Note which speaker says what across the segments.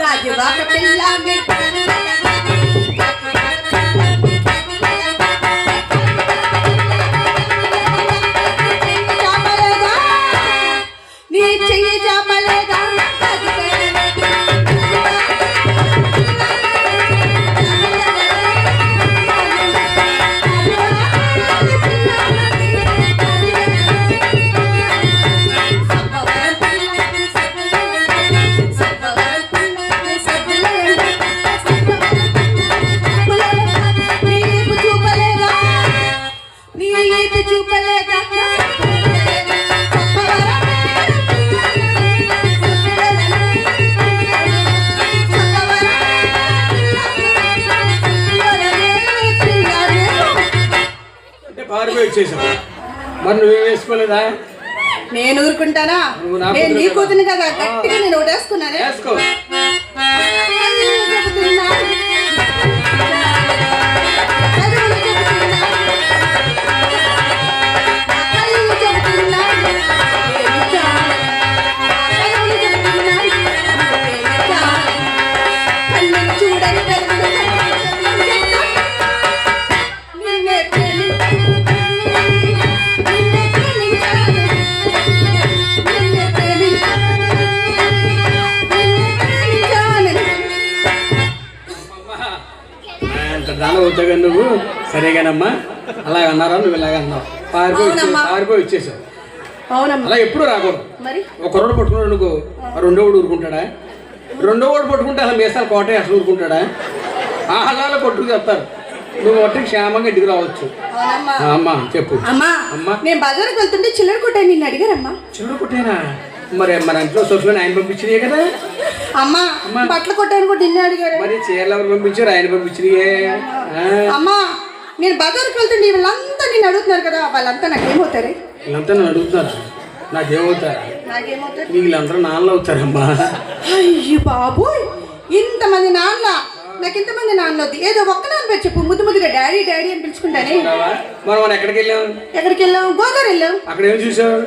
Speaker 1: గాజువాక పిల్ల మీ
Speaker 2: వేసుకోలేదా
Speaker 1: నేను ఊరుకుంటానా? నేను నీ
Speaker 2: కూతురు
Speaker 1: కదా గట్టిగా నేను ఓటేసుకున్నానే?
Speaker 2: సరేగానమ్మా. అలా అన్నారా? నువ్వు ఇలాగ అన్నావు. పారిపోయి వచ్చే-
Speaker 1: అవునమ్మా.
Speaker 2: పారిపోయి వచ్చేసావు
Speaker 1: అవునమ్మా.
Speaker 2: అలా ఎప్పుడు రాకూడదు.
Speaker 1: మరి?
Speaker 2: ఒక రోడ్డు పట్టుకున్నాడు అనుకో రెండో వాడు ఊరుకుంటాడా? రెండో వాడు పట్టుకుంటే అలా మేసాలు కోట అసలు ఊరుకుంటాడా? ఆ హలాలో కొట్టుకు చెప్తారు నువ్వు ఒట్టి క్షేమంగా ఇంటికి రావచ్చు. అమ్మా చెప్పు.
Speaker 1: అమ్మా
Speaker 2: అమ్మా.
Speaker 1: నేను బజార్కి వెళ్తుంటే చిల్లర కొట్టాను నిన్ను అడిగారమ్మా.
Speaker 2: చిన్న కొట్టేనా మరి మన ఇంట్లో సొసైటీ ఆయన పంపించినాయే కదా.
Speaker 1: అమ్మా. బట్టలు కొట్టాను కూడా నిన్ను అడిగారు.
Speaker 2: మరి చీరలు ఎవరు పంపించారు? ఆయన పంపించినాయే.
Speaker 1: అమ్మా నేను బజార్కి వెళ్తుంటే వీళ్ళంతా నిన్ను అడుగుతున్నారు కదా వాళ్ళంతా నాకేమవుతారు?
Speaker 2: వీళ్ళంతా నన్ను అడుగుతున్నారు. నాకేమవుతారు?
Speaker 1: నాకేమవుతారు?
Speaker 2: నీకు వీళ్ళందరూ నాన్నలు అవుతారమ్మా.
Speaker 1: అయ్యి బాబోయ్! ఇంతమంది నాన్న నాకు ఇంతమంది నాన్న వద్దు ఏదో ఒక్క నాన్న పేరు చెప్పు. ముద్దు ముద్దుగా డాడీ డాడీ అని పిలుచుకుంటానే?
Speaker 2: మనం ఎక్కడికి వెళ్ళాం?
Speaker 1: ఎక్కడికి వెళ్ళాం గోదావరి వెళ్ళాం.
Speaker 2: అక్కడ ఏం చూసావు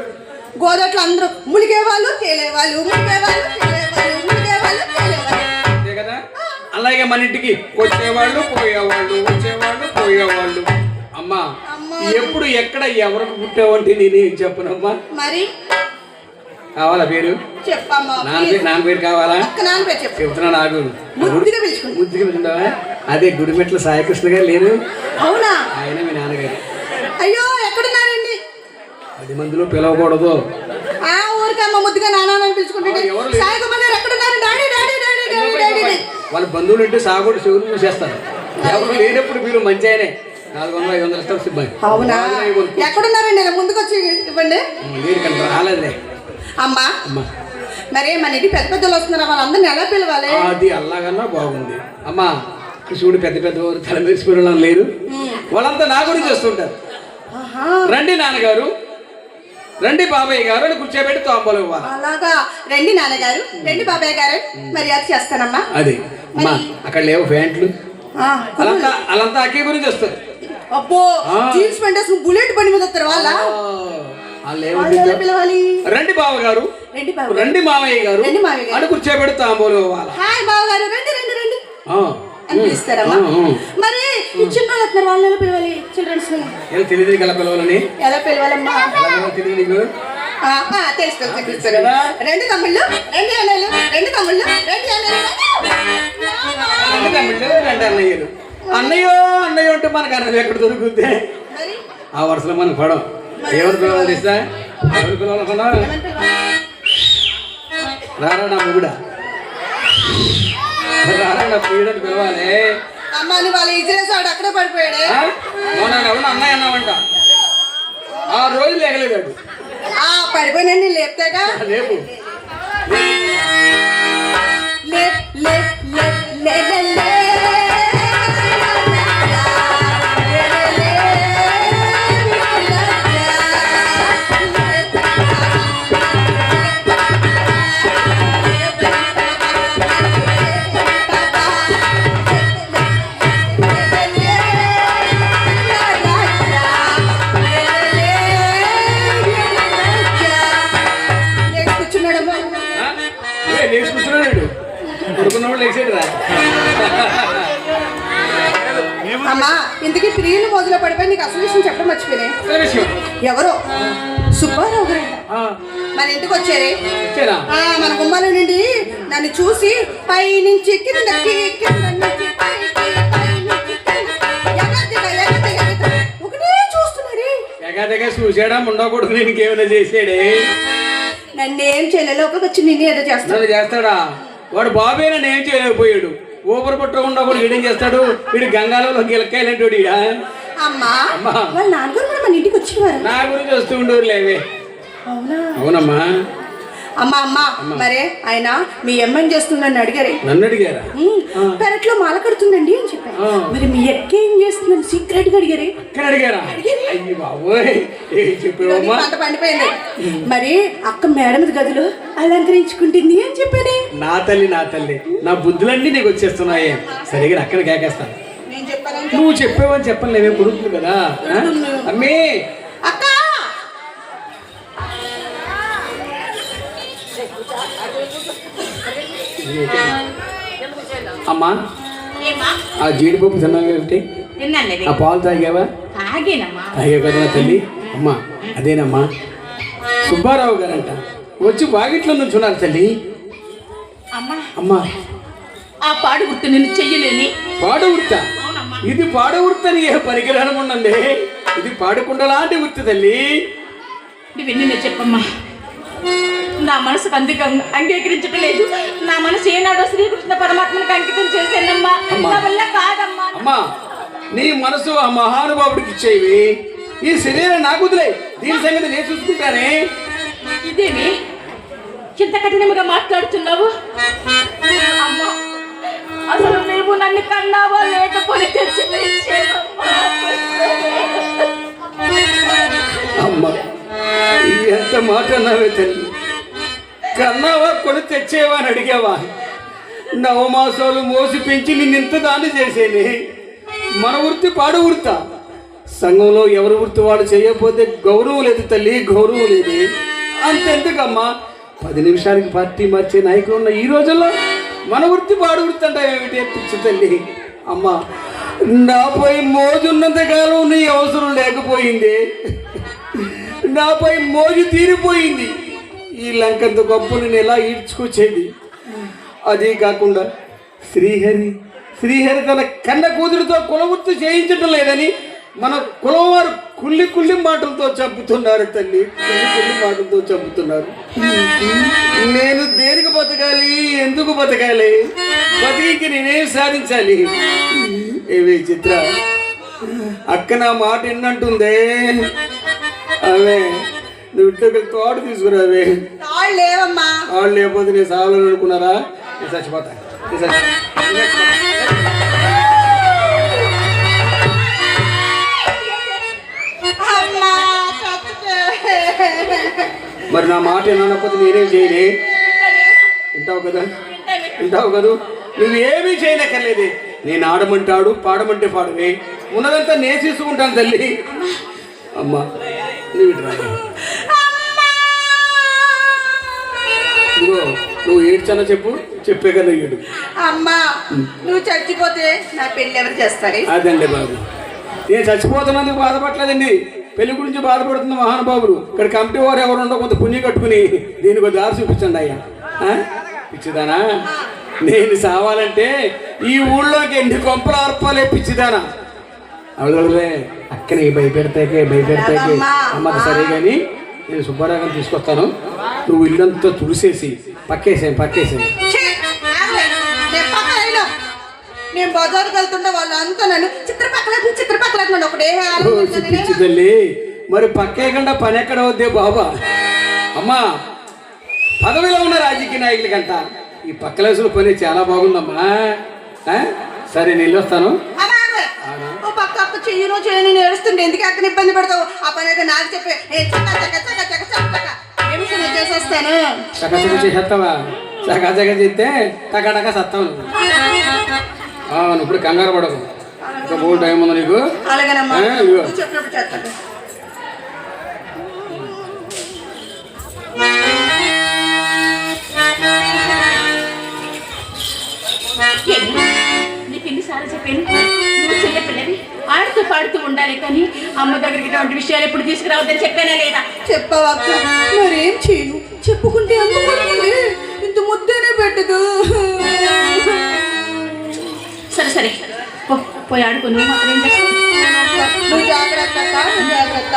Speaker 1: గోదావరిలో అందరూ మునిగేవాళ్ళు తేలేవాళ్ళు మునిగేవాళ్ళు తేలేవాళ్ళు మునిగేవాళ్ళు తేలేవాళ్ళు.
Speaker 2: అలాగే మన ఇంటికి వచ్చేవాళ్ళు పోయేవాళ్ళు. పోయేవాళ్ళు. అమ్మా
Speaker 1: అమ్మా.
Speaker 2: ఎప్పుడు ఎక్కడ ఎవరికి పుట్టావంటే నేనేం చెప్పనమ్మా.
Speaker 1: మరి?
Speaker 2: కావాలా పేరు? నాన్న పేరు కావాలా? చెప్తున్నా నాకు
Speaker 1: ముద్దుగా పిలుచుకుంటా.
Speaker 2: పిలుచుకుంటావా? అదే గుడిమెట్ల సాయికృష్ణ గారు లేరు?
Speaker 1: అవునా?
Speaker 2: ఆయన మీ నాన్నగారు.
Speaker 1: అయ్యో ఎక్కడున్నారండి?
Speaker 2: పది మందిలో పిలవకూడదు.
Speaker 1: ఆ ఊరికమ్మ ముద్దుగా నాన్న అని పిలుచుకుంటుంటే
Speaker 2: ఆ, ఎవరు లేరు.
Speaker 1: సాయి కుమార్ గారు ఎక్కడున్నారు? Daddy daddy daddy daddy daddy daddy.
Speaker 2: వాళ్ళ బంధువులు అంటే సాగుడు చెవులు చూసేస్తారు ఎవరు లేనప్పుడు మీరు మంచి ఆయనే నాలుగు వందలు ఐదు వందలు
Speaker 1: అవునా? ఎక్కడున్నారండి ఇలా? ముందుకు వచ్చి ఇవ్వండి
Speaker 2: లేదు రాలేదులే.
Speaker 1: అమ్మా.
Speaker 2: అమ్మా.
Speaker 1: మరి మన ఇంటికి పెద్ద పెద్దలు వస్తున్నారు? వాళ్ళందరినీ ఎలా పిలవాలి?
Speaker 2: అది అల్లాగన్నా బాగుంది. అమ్మా కృష్ణుడు పెద్ద పెద్ద వారు తల లేరు. వాళ్ళంతా నా గురించి వస్తుంటారు రండి నాన్నగారు. రండి బాబాయ్ గారు అని కూర్చోబెట్టి తాంబూలం ఇవ్వాలి.
Speaker 1: అలాగా. రండి నాన్నగారు. రండి బాబాయ్ గారు. మరి అది చేస్తానమ్మా.
Speaker 2: అది. అమ్మా అక్కడ లేవు ప్యాంట్లు
Speaker 1: ఆ,
Speaker 2: అలాంతా అలాంతా అక్కే గురించి వస్తారు
Speaker 1: అబ్బో. జీన్స్ ప్యాంట్ వేసుకుని బుల్లెట్ బండి మీద వస్తారు వాళ్ళ? పిలవాలి.
Speaker 2: రండి బావగారు.
Speaker 1: రండి బాబు
Speaker 2: రండి మామయ్య గారు.
Speaker 1: రండి మామయ్య గారు.
Speaker 2: తాంబూలం ఇవ్వాలి
Speaker 1: హాయ్ బావగారు రండి రండి రండి.
Speaker 2: ఆ,
Speaker 1: అని పిలుస్తారమ్మా.
Speaker 2: ఆ, ఆ.
Speaker 1: మరి ఈ చిన్న వాళ్ళు ఎలా పిలవాలి? చిల్డ్రన్స్
Speaker 2: తెలియదు ఎలా పిలవాలని?
Speaker 1: ఎలా పిలవాలమ్మా?
Speaker 2: తెలియదు నీకు?
Speaker 1: ఆ, ఆ, తెలుసు తెలుసు పిలుస్తారు రెండు తమ్ముళ్ళు రెండు అన్నయ్యలు రెండు తమ్ముళ్ళు రెండు అన్నయ్యలు
Speaker 2: రెండు అన్నయ్యలు? అన్నయ్యో అన్నయ్య ఉంటే మనకు అన్నయ్య ఎక్కడ దొరుకుద్ది? ఆ వరుసలో మనకు పడం ఎవరు పిలవాలి తెలుసా? ఎవరు పిలవాలనుకున్నా? రారా నా మొగుడా రారా నా ప్రియుడని పిలవాలి.
Speaker 1: అమ్మ నువ్వు వాళ్ళు ఇజ్రేస్ వాడు అక్కడే పడిపోయాడే?
Speaker 2: ఎవరు అన్నయ్య అన్నావంట. ఆ రోజు లేగలేదాడు.
Speaker 1: ఆ పడిపోయినండి లేపుతాగా
Speaker 2: రేపు Lift, lift,
Speaker 1: lift, lift. ప్రియులు మొదలు పడిపోయి నీకు అసలు విషయం చెప్పడం మర్చిపోయినాయి ఎవరో? సుబ్బారావు గారు మన ఇంటికి వచ్చారే? మన గుమ్మాల నుండి నన్ను చూసి కింద నుంచి కిందకి, ఎగదిగ,
Speaker 2: చూసాడా ఉండకూడదు నేను ఇంకేమైనా చేసాడే
Speaker 1: నన్ను ఏం చేయలేదు ఒక వచ్చి నిన్ను ఏదో
Speaker 2: నన్ను చేస్తాడా? వాడు బాబే నన్ను ఏం చేయలేకపోయాడు. ఊపిరి పట్టకుండా కూడా వీడేం చేస్తాడు? వీడు గంగాలలో గిలకాయలంటాడు ఈడ.
Speaker 1: అమ్మా. వాళ్ళ నాన్నగారు కూడా మన ఇంటికి వచ్చేవారు.
Speaker 2: నా గురించి వస్తూ ఉండేవారు లేవే
Speaker 1: అవునా?
Speaker 2: అవునమ్మా.
Speaker 1: అమ్మా అమ్మా మరే ఆయన మీ అమ్మని చేస్తుందని అడిగారే.
Speaker 2: నన్ను అడిగారా?
Speaker 1: పెరట్లో మాల కడుతుందండి అని చెప్పారు. మరి మీ అక్క ఏం చేస్తుందని సీక్రెట్గా అడిగారే.
Speaker 2: అక్కడ
Speaker 1: పండిపోయింది. మరి అక్క మేడ గదిలో అలంకరించుకుంటుంది అని చెప్పానే.
Speaker 2: నా తల్లి నా తల్లి నా బుద్ధులన్నీ నీకు వచ్చేస్తున్నాయి. సరిగా అక్కడ కేకేస్తాను. నువ్వు చెప్పావని చెప్పను కొడుకులు కదా? అమ్మీ అమ్మా? ఆ జీడిపప్పు తిన్నావు ఆ పాలు తాగావా? తాగే కదా తల్లి? అమ్మా అదేనమ్మా. సుబ్బారావు గారంట. వచ్చి వాకిట్లో నుంచున్నారు తల్లి.
Speaker 3: అమ్మా.
Speaker 2: అమ్మా.
Speaker 3: ఆ పాడు గుర్తు నేను చెయ్యలేని.
Speaker 2: పాడు వృత్త ఇది పాడు వృత్తని ఏ పరికరం ఉండండి ఇది పాడుకుండ లాంటి వృత్తి తల్లి
Speaker 3: నువ్వు చెప్పమ్మా? నా మనసుకు అందుకు అంగ- అంగీకరించడం లేదు. నా మనసు ఏనాడో శ్రీకృష్ణ పరమాత్మనికి అంకితం చేశానమ్మా. నా వల్ల కాదమ్మా.
Speaker 2: అమ్మా నీ మనసు ఆ మహానుభావుడికి ఇచ్చేవి. ఈ శరీరం నాకు వదిలే. దీని సంగతి నేను చూసుకుంటానే.
Speaker 3: ఇదేమి? ఇంత కఠినముగా మాట్లాడుతున్నావు? అమ్మా అసలు నీవు నన్ను కన్నావా లేకపోతే?
Speaker 2: అమ్మ ఎంత మాట అన్నావే తల్లి కన్నావా కొని తెచ్చేవా అని అడిగావా? నవమాసాలు మోసి పెంచి నిన్ను ఇంత దాన్ని చేసేనే మన వృత్తి పాడు వృత్త. సంఘంలో ఎవరి వృత్తి వాడు చేయకపోతే గౌరవం లేదు తల్లి గౌరవం లేదు. అంతెందుకమ్మా? పది నిమిషాలకి పార్టీ మార్చే నాయకులు ఉన్న ఈ రోజుల్లో మన వృత్తి పాడు వృత్తి అంటే ఏమిటి? పిచ్చి తల్లి. అమ్మా నాపై మోజున్నంత కాలం నీ అవసరం లేకపోయింది. నాపై మోజు తీరిపోయింది. ఈ లంకంత గొప్ప నేను ఎలా ఈడ్చుకొచ్చేది. అదే కాకుండా శ్రీహరి శ్రీహరి తన కన్న కూతురితో కులవృత్తి చేయించడం లేదని మన కులం వారు కుల్లి కుల్లి మాటలతో చంపుతున్నారు తల్లి. కుల్లి కుల్లి మాటలతో చంపుతున్నారు. నేను దేనికి బతకాలి? ఎందుకు బతకాలి? బతికి నేనేం సాధించాలి. ఏవి చిత్ర అక్క నా మాట ఎన్నంటుందే? అవే నువ్వు ఇంటికి తోట తీసుకురావే
Speaker 1: తాళ్ళు లేవమ్మా.
Speaker 2: వాళ్ళు లేకపోతే నేను సావాలని అనుకున్నారా? నేను చచ్చిపోతా. నేను. మరి నా మాట వినకపోతే నేనేం చేయలే? వింటావు కదా? వింటావు కదా? నువ్వేమీ చేయనక్కర్లేదే. నేను ఆడమంటాడు పాడమంటే పాడవే. ఉన్నదంతా నేను తీసుకుంటాను తల్లి. అమ్మా. నువ్వు ఇదిగో నువ్వు ఏడ్చానో చెప్పు చెప్పే కదా ఏడు.
Speaker 1: అమ్మా నువ్వు చచ్చిపోతే నా పెళ్ళి ఎవరు చేస్తారు?
Speaker 2: అదండి బాబు. నేను చచ్చిపోతున్నందుకు బాధపడలేదండి. పెళ్ళి గురించి బాధపడుతున్న మహానుభావుడు ఇక్కడ కమిటీ వారు ఎవరు ఉండో కొంత పుణ్యం కట్టుకుని దీనికి దారి చూపించండి అయ్యా? పిచ్చిదానా? నేను సావాలంటే ఈ ఊళ్ళోకి ఎన్ని కొంపలు అర్పాలే పిచ్చిదానా? అవులే అక్కని భయపెడతాకే భయపెడతాకే.
Speaker 1: అమ్మా.
Speaker 2: సరే కానీ నేను సుబ్బారావు తీసుకొస్తాను. నువ్వు ఇల్లంతా తుడిసేసి
Speaker 1: ఛీ, ఆగలే. నేను బజార్కి వెళ్తుంటే నన్ను చిత్రపక్కల ఒకటే
Speaker 2: తల్లి. మరి పక్కేయకుండా పని ఎక్కడ వద్దే బాబా? అమ్మా పదవిలో ఉన్న రాజకీయ నాయకుల కంట ఈ పక్కలేసుల పని చాలా బాగుందమ్మా? సరే నేను వెళ్ళొస్తాను.
Speaker 1: ఓ పక్క అక్క చెయ్యను చేయను నేను ఏడుస్తుంటే ఎందుకు అక్కని ఇబ్బంది పెడతావు? ఆ పని అయితే నాకు చెప్పే. ఏ చక్క చక్క చక్క చక్క చక్క చక్క. నిమిషం నేను చేసేస్తాను
Speaker 2: చకచక చేసేస్తావా చకచక చేస్తే టకాటక సత్తావు అవును ఇప్పుడు కంగారు పడకు. ఇంకా మూడు టైం ఉంది నీకు.
Speaker 1: నీకు
Speaker 2: ఎన్నిసార్లు చెప్పాను.
Speaker 1: నువ్వు చెప్పినప్పుడు చేస్తాను
Speaker 3: చేయాలి కానీ అమ్మ దగ్గరికి ఇటువంటి విషయాలు ఎప్పుడు తీసుకురావద్దని చెప్పానా లేదా?
Speaker 1: చెప్పవా మరేం చేయను? చెప్పుకుంటే ఇంత ముద్దనే పెట్టదు.
Speaker 3: సరే సరే. పోయి ఆడుకో నువ్వు మాత్రం
Speaker 1: నువ్వు జాగ్రత్త జాగ్రత్త.